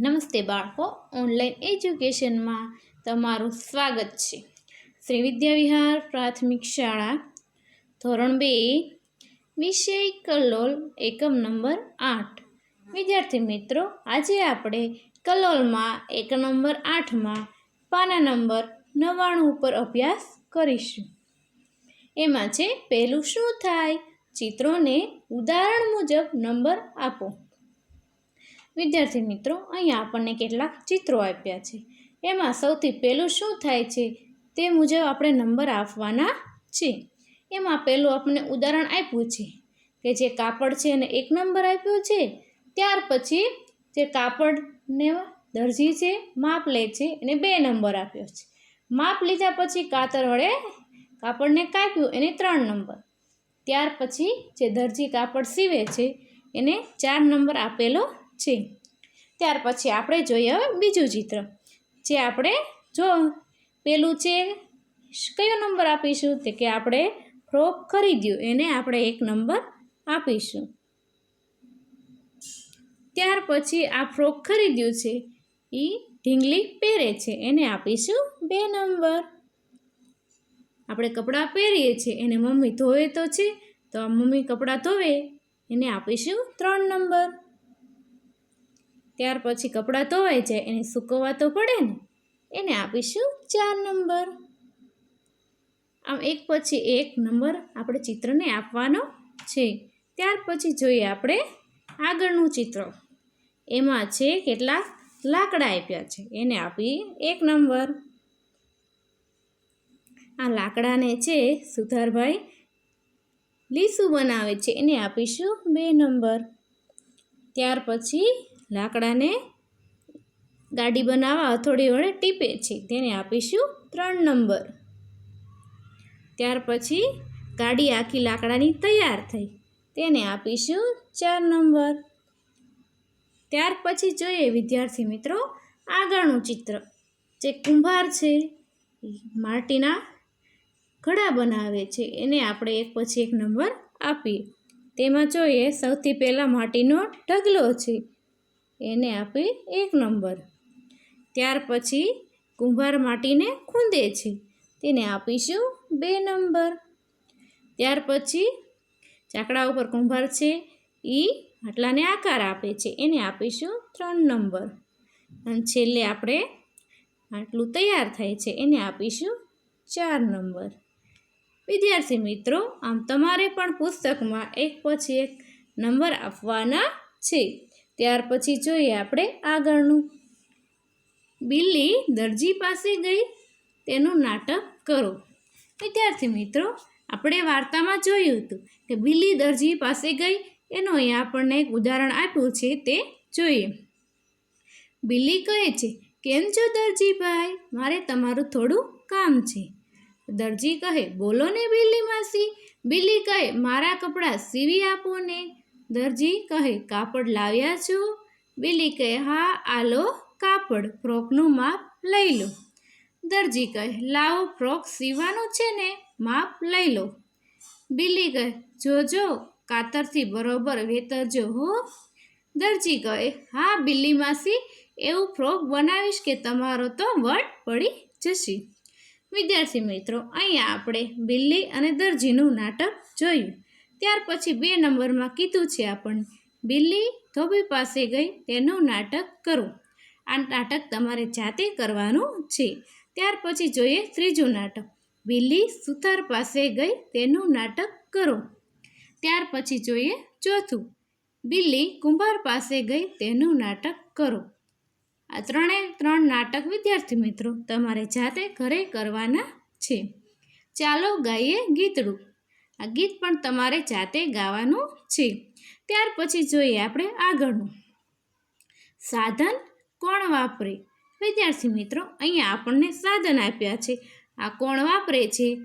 નમસ્તે બાળકો, ઓનલાઈન એજ્યુકેશનમાં તમારું સ્વાગત છે. શ્રી વિદ્યાવિહાર પ્રાથમિક શાળા, ધોરણ બે, વિષય કલોલ, એકમ નંબર આઠ. વિદ્યાર્થી મિત્રો, આજે આપણે કલોલમાં એક નંબર આઠમાં પાના નંબર નવ્વાણું ઉપર અભ્યાસ કરીશું. એમાં છે, પહેલું શું થાય? ચિત્રોને ઉદાહરણ મુજબ નંબર આપો. વિદ્યાર્થી મિત્રો અહીંયા આપણને કેટલાક ચિત્રો આપ્યા છે. એમાં સૌથી પહેલું શું થાય છે? તે મુજબ આપણે નંબર આપવાના છે. એમાં પહેલું આપણને ઉદાહરણ આપ્યું છે કે જે કાપડ છે એને એક નંબર આપ્યો છે. ત્યાર પછી જે કાપડને દરજી છે, માપ લે છે, એને બે નંબર આપ્યો છે. માપ લીધા પછી કાતર વડે કાપડને કાપ્યું, એને ત્રણ નંબર. ત્યાર પછી જે દરજી કાપડ સીવે છે, એને ચાર નંબર આપેલો છે. ત્યાર પછી આપણે જોઈએ હવે બીજું ચિત્ર. જે આપણે જો પેલું છે, કયો નંબર આપીશું? તે કે આપણે ફ્રોક ખરીદ્યું એને આપણે એક નંબર આપીશું. ત્યાર પછી આ ફ્રોક ખરીદ્યું છે એ ઢીંગલી પહેરે છે, એને આપીશું બે નંબર. આપણે કપડાં પહેરીએ છીએ, એને મમ્મી ધોવે તો છે, તો મમ્મી કપડાં ધોવે, એને આપીશું ત્રણ નંબર. ત્યાર પછી કપડાં ધોવાઈ જાય એને સૂકવવા તો પડે ને. એને આપીશું ચાર નંબર. આમ એક પછી એક નંબર આપણે ચિત્રને આપવાનો છે. ત્યાર પછી જોઈએ આપણે આગળનું ચિત્ર. એમાં છે કેટલાક લાકડા આપ્યા છે, એને આપી એક નંબર. આ લાકડાને છે સુધારભાઈ લીસું બનાવે છે, એને આપીશું બે નંબર. ત્યાર પછી લાકડાને ગાડી બનાવવા હથોડી વડે ટીપે છે. તેને આપીશું ત્રણ નંબર. ત્યાર પછી ગાડી આખી લાકડાની તૈયાર થઈ. તેને આપીશું ચાર નંબર. ત્યાર પછી જોઈએ વિદ્યાર્થી મિત્રો આગળનું ચિત્ર. જે કુંભાર છે, માટીના ઘડા બનાવે છે. એને આપણે એક પછી એક નંબર આપીએ. તેમાં જોઈએ સૌથી પહેલાં માટીનો ઢગલો છે. એને આપી એક નંબર. ત્યાર પછી કુંભાર માટીને ખૂંદે છે. તેને આપીશું બે નંબર. ત્યાર પછી ચાકડા ઉપર કુંભાર છે એ માટલાને આકાર આપે છે. એને આપીશું ત્રણ નંબર. અને છેલ્લે આપણે આટલું તૈયાર થાય છે. એને આપીશું ચાર નંબર. વિદ્યાર્થી મિત્રો, આમ તમારે પણ પુસ્તકમાં એક પછી એક નંબર આપવાના છે. ત્યાર પછી જોઈએ આપણે આગળનું. બિલ્લી દરજી પાસે ગઈ, તેનું નાટક કરો. વિદ્યાર્થી મિત્રો, આપણે વાર્તામાં જોયું હતું કે બિલ્લી દરજી પાસે ગઈ, એનું અહીંયા આપણને એક ઉદાહરણ આપ્યું છે તે જોઈએ. બિલ્લી કહે છે, કેમ છો દરજીભાઈ? મારે તમારું થોડું કામ છે. દરજી કહે, બોલો ને બિલ્લી માસી. બિલ્લી કહે, મારા કપડાં સીવી આપો ને. દરજી કહે, કાપડ લાવ્યા છો? બિલ્લી કહે, હા, આલો કાપડ, ફ્રોકનું માપ લઈ લો. દરજી કહે, લાવો, ફ્રોક સીવાનું છે ને, માપ લઈ લો. બિલી કહે, જોજો, કાતરથી બરોબર વેતરજો હો. દરજી કહે, હા બિલ્લી માસી, એવું ફ્રોક બનાવીશ કે તમારો તો વટ પડી જશે. વિદ્યાર્થી મિત્રો, અહીંયા આપણે બિલ્લી અને દરજીનું નાટક જોયું. ત્યાર પછી બે નંબરમાં કીધું છે આપણને, બિલ્લી, ધોબી પાસે ગઈ, તેનું નાટક કરો. આ નાટક તમારે જાતે કરવાનું છે. ત્યાર પછી જોઈએ ત્રીજું નાટક, બિલ્લી, સુથાર પાસે ગઈ, તેનું નાટક કરો. ત્યાર પછી જોઈએ ચોથું, બિલ્લી, કુંભાર પાસે ગઈ, તેનું નાટક કરો. આ ત્રણે ત્રણ નાટક વિદ્યાર્થી મિત્રો તમારે જાતે ઘરે કરવાના છે. ચાલો ગાઈએ ગીતડું. આ ગીત પણ તમારે જાતે ગાવાનું છે. ત્યાર પછી જોઈએ આપણે આગળનું. સાધન કોણ વાપરે? વિદ્યાર્થી મિત્રો, અહીંયા આપણને સાધન આપ્યા છે. આ કોણ વાપરે છે?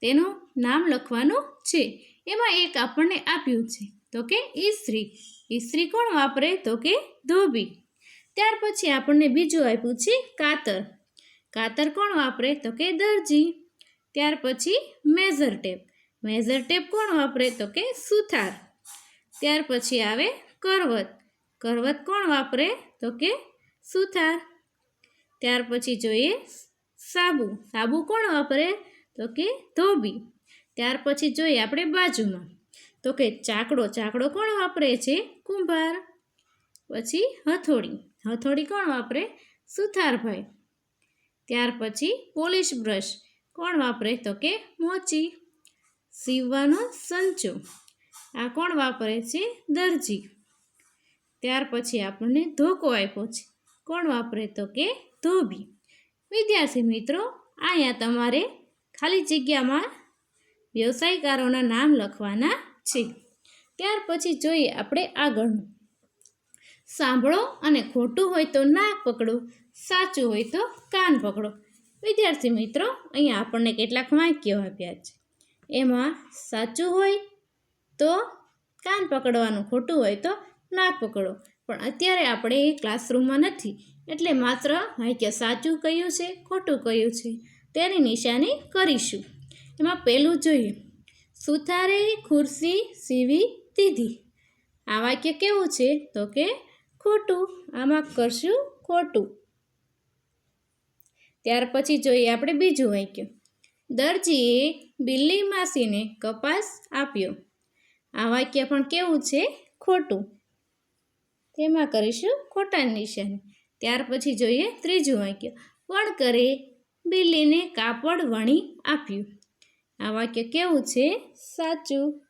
તેનું નામ લખવાનું છે. એમાં એક આપણને આપ્યું છે. તો કે ઈસ્ત્રી ઈસ્ત્રી કોણ વાપરે? તો કે ધોબી. ત્યાર પછી આપણને બીજું આપ્યું છે કાતર. કાતર કોણ વાપરે? તો કે દરજી. ત્યાર પછી મેઝર ટેપ. મેઝર ટેપ કોણ વાપરે તો કે સુથાર. ત્યાર પછી આવે કરવત. કરવત કોણ વાપરે તો કે સુથાર. ત્યાર પછી જોઈએ સાબુ. સાબુ કોણ વાપરે તો કે ધોબી. ત્યાર પછી જોઈએ આપણે બાજુમાં. તો કે ચાકડો. ચાકડો કોણ વાપરે છે? કુંભાર. પછી હથોડી. હથોડી કોણ વાપરે? સુથારભાઈ. ત્યાર પછી પોલિશ બ્રશ. કોણ વાપરે તો કે મોચી. સીવવાનો સંચો. આ કોણ વાપરે છે? દરજી. ત્યાર પછી આપણને ધોકો આપ્યો છે. કોણ વાપરે તો કે ધોબી. વિદ્યાર્થી મિત્રો, અહીંયા તમારે ખાલી જગ્યામાં વ્યવસાયકારોના નામ લખવાના છે. ત્યાર પછી જોઈએ આપણે આગળનું. સાંભળો અને ખોટું હોય તો નાક પકડો, સાચું હોય તો કાન પકડો. વિદ્યાર્થી મિત્રો, અહીંયા આપણને કેટલાક વાક્યો આપ્યા છે. એમાં સાચું હોય તો કાન પકડવાનું ખોટું હોય તો નાક પકડો. પણ અત્યારે આપણે એ ક્લાસરૂમમાં નથી. એટલે માત્ર વાક્ય સાચું કયું છે, ખોટું કયું છે, તેની નિશાની કરીશું. એમાં પહેલું જોઈએ. સુથારે ખુરશી સીવી દીધી. આ વાક્ય કેવું છે? તો કે ખોટું. આમાં કરશું ખોટું. ત્યાર પછી જોઈએ આપણે બીજું વાક્ય. દરજીએ બિલ્લી માસીને કપાસ આપ્યો. આ વાક્ય પણ કેવું છે? ખોટું. તેમાં કરીશું ખોટાની નિશાની. ત્યાર પછી જોઈએ ત્રીજું વાક્ય. વણકરે બિલ્લીને કાપડ વણી આપ્યું. આ વાક્ય કેવું છે? સાચું.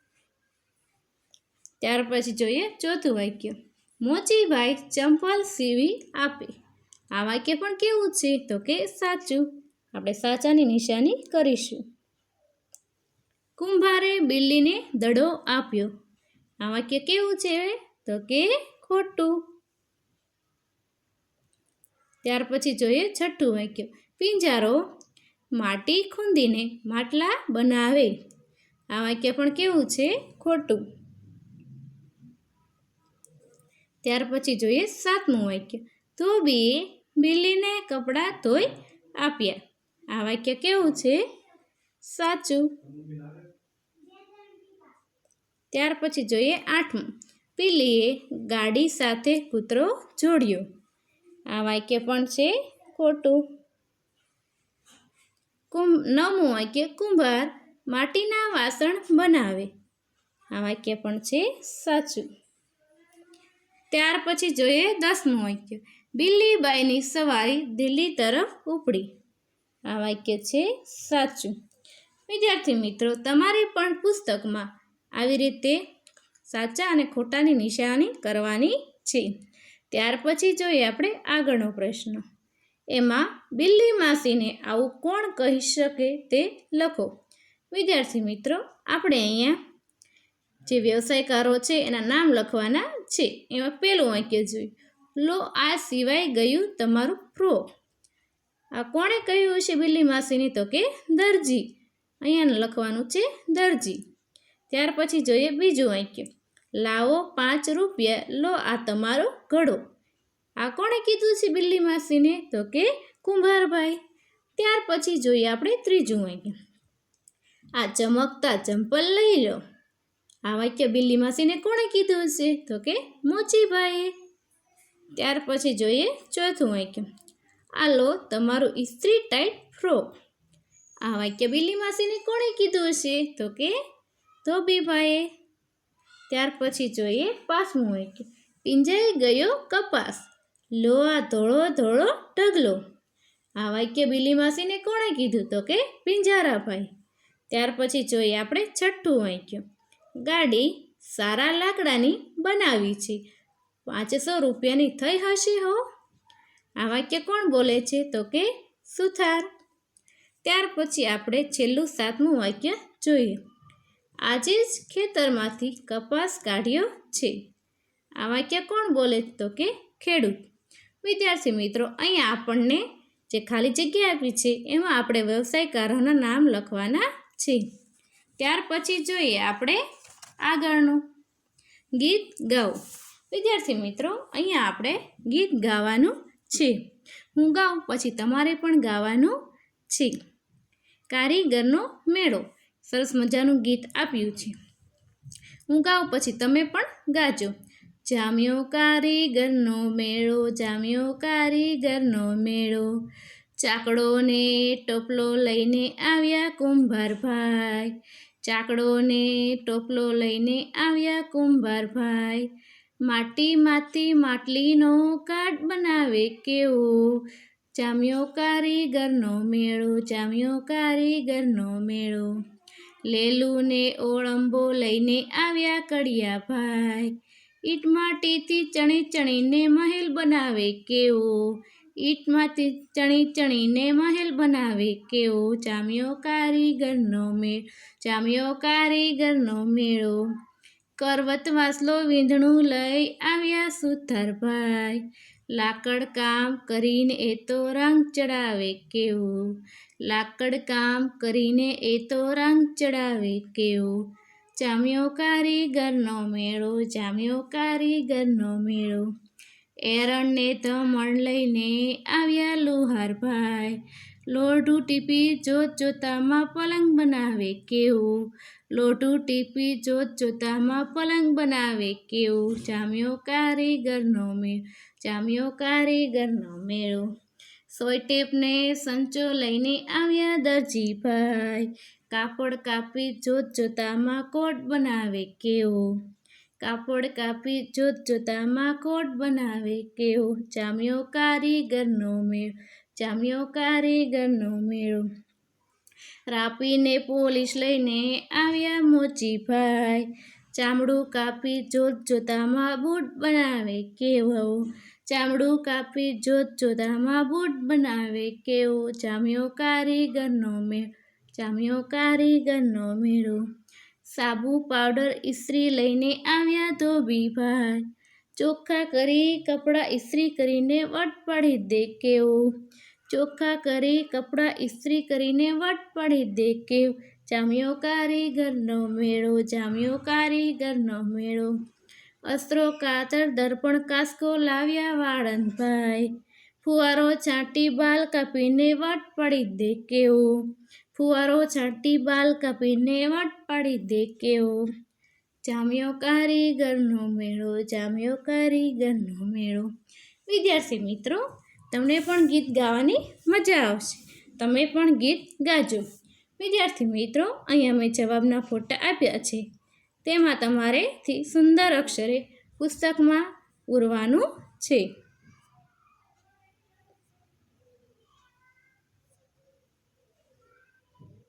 ત્યાર પછી જોઈએ ચોથું વાક્ય. મોચીભાઈ ચંપલ સીવી આપે. આ વાક્ય પણ કેવું છે? તો કે સાચું. આપણે સાચાની નિશાની કરીશું. કુંભારે બિલ્લીને દડો આપ્યો. આ વાક્ય કેવું છે? તો કે ખોટું. ત્યાર પછી જોઈએ છઠ્ઠું વાક્ય. પિંજારો માટી ખૂંદીને માટલા બનાવે. આ વાક્ય પણ કેવું છે? ખોટું. ત્યાર પછી જોઈએ સાતમું વાક્ય. ધોબીએ બિલ્લીને કપડાં ધોઈ આપ્યા. આ વાક્ય કેવું છે? સાચું. ત્યાર પછી જોઈએ આઠમું. પીલીએ ગાડી સાથે કૂતરો જોડ્યો. આ વાક્ય પણ છે ખોટું. કુંભ, નવમું વાક્ય, કુંભાર માટીના વાસણ બનાવે. આ વાક્ય પણ છે સાચું. ત્યાર પછી જોઈએ દસમું વાક્ય. બિલ્લીબાઈની સવારી દિલ્હી તરફ ઉપડી. આ વાક્ય છે સાચું. વિદ્યાર્થી મિત્રો, તમારે પણ પુસ્તકમાં આવી રીતે સાચા અને ખોટાની નિશાની કરવાની છે. ત્યાર પછી જોઈએ આપણે આગળનો પ્રશ્ન. એમાં બિલ્લી માસીને આવું કોણ કહી શકે તે લખો. વિદ્યાર્થી મિત્રો, આપણે અહીંયા જે વ્યવસાયકારો છે એના નામ લખવાના છે. એમાં પહેલું વાક્ય જોયું. લો, આ સિવાય ગયું તમારું પ્રો આ કોણે કહ્યું હશે બિલ્લી માસીની તો કે દરજી? અહીંયા લખવાનું છે દરજી. ત્યાર પછી જોઈએ બીજું વાક્ય. લાવો પાંચ રૂપિયા, લો આ તમારો ઘડો. આ કોણે કીધું છે બિલ્લી માસીને તો કે કુંભારભાઈ? ત્યાર પછી જોઈએ આપણે ત્રીજું વાક્ય. આ ચમકતા ચંપલ લઈ લો. આ વાક્ય બિલ્લી માસીને કોણે કીધું છે તો કે મોચીભાઈએ. ત્યાર પછી જોઈએ ચોથું વાક્ય. આ લો તમારું ઇસ્ત્રી ટાઈટ ફ્રોક આ વાક્ય બિલી માસીને કોણે કીધું હશે? તો કે ધોબીભાઈએ. ત્યાર પછી જોઈએ પાંચમું વાક્ય. પિંજાઈ ગયો કપાસ. લો આ ધોળો ધોળો ઢગલો. આ વાક્ય બિલી માસીને કોણે કીધું? તો કે પિંજારાભાઈ. ત્યાર પછી જોઈએ આપણે છઠ્ઠું વાક્ય. ગાડી સારા લાકડાની બનાવી છે. પાંચસો રૂપિયાની થઈ હશે હો. આ વાક્ય કોણ બોલે છે? તો કે સુથાર. ત્યાર પછી આપણે છેલ્લું સાતમું વાક્ય જોઈએ. આજે જ ખેતરમાંથી કપાસ કાઢ્યો છે. આ વાક્ય કોણ બોલે? તો કે ખેડૂત. વિદ્યાર્થી મિત્રો, અહીંયા આપણને જે ખાલી જગ્યા આપી છે, એમાં આપણે વ્યવસાયકારોના નામ લખવાના છે. ત્યાર પછી જોઈએ આપણે આગળનું. ગીત ગાઓ. વિદ્યાર્થી મિત્રો, અહીંયા આપણે ગીત ગાવાનું છે. હું ગાઉં, પછી તમારે પણ ગાવાનું છે. કારીગરનો મેળો. સરસ મજાનું ગીત આપ્યું છે. હું ગાઉં, પછી તમે પણ ગાજો. જામ્યો કારીગરનો મેળો, જામ્યો કારીગરનો મેળો. ચાકડો ને ટોપલો લઈને આવ્યા કુંભારભાઈ. ચાકડો ને ટોપલો લઈને આવ્યા કુંભારભાઈ. માટીમાંથી માટલીનો કાટ બનાવે કેવો? જામ્યો કારીગરનો મેળો જામ્યો કારીગરનો મેળો. લેલું ને ઓળંબો લઈને આવ્યા કડિયાભાઈ. ઈટ માટીથી ચણી ચણીને મહેલ બનાવે કેવો? ઈટમાંથી ચણી ચણીને મહેલ બનાવે કેવો? ચામ્યો કારીગરનો મેળ ચામ્યો કારીગરનો મેળો. કરવત વાસલો વીંધણું લઈ આવ્યા સુથારભાઈ લાકડ કામ કરીને એ તો રંગ ચડાવે કેવું? લાકડ કામ કરીને એ તો રંગ ચડાવે કેવો? જામ્યો કારીગરનો મેળો, જામ્યો કારીગરનો મેળો. એરણને ધમણ લઈને આવ્યા લુહારભાઈ લોઢું ટીપી જોત જોતામાં પલંગ બનાવે કેવું? લોઢું ટીપી જોત જોતામાં પલંગ બનાવે કેવું? જામ્યો કારીગરનો મેળો જામ્યો કારીગરનો મેળો. સોયટેપને સંચો લઈને આવ્યા દરજીભાઈ. કાપડ કાપી જોત જોતામાં કોટ બનાવે કેવો? કાપડ કાપી જોત જોતામાં કોટ બનાવે કેવો? જામ્યો કારીગરનો મેળો. જામ્યો કારીગરનો મેળો. રાપીને પોલીસ લઈને આવ્યા મોચીભાઈ. ચામડું કાપી જોત જોતામાં બૂટ બનાવે કેવો? ચામડું કાપી જોત જોતામાં બૂટ બનાવે કેવો? જામ્યો કારીગરનો મેળો જામ્યો કારીગરનો મેળો. સાબુ પાવડર ઇસ્ત્રી લઈને આવ્યા ધોબીભાઈ. ચોખ્ખા કરી કપડાં ઇસ્ત્રી કરીને વટ પાડી દે કેવો? ચોખ્ખા કરી કપડાં ઇસ્ત્રી કરીને વટ પાડી દે કેવ જામ્યો કારીગરનો મેળો જામ્યો કારીગરનો મેળો અસ્ત્રો કાતર દર્પણ કાસ્કો લાવ્યા વાળંદભાઈ ફુવારો છાંટી બાલ કાપીને વટ પાડી દે કેવો ફુવારો છાંટી બાલ કાપીને વટ પાડી દે કેવો જામ્યો કારીગરનો મેળો જામ્યો કારીગરનો મેળો વિદ્યાર્થી મિત્રો તમને પણ ગીત ગાવાની મજા આવશે. તમે પણ ગીત ગાજો. વિદ્યાર્થી મિત્રો, અહીંયા મેં જવાબના ફોટા આપ્યા છે. તેમાં તમારેથી સુંદર અક્ષરે પુસ્તકમાં પૂરવાનું છે.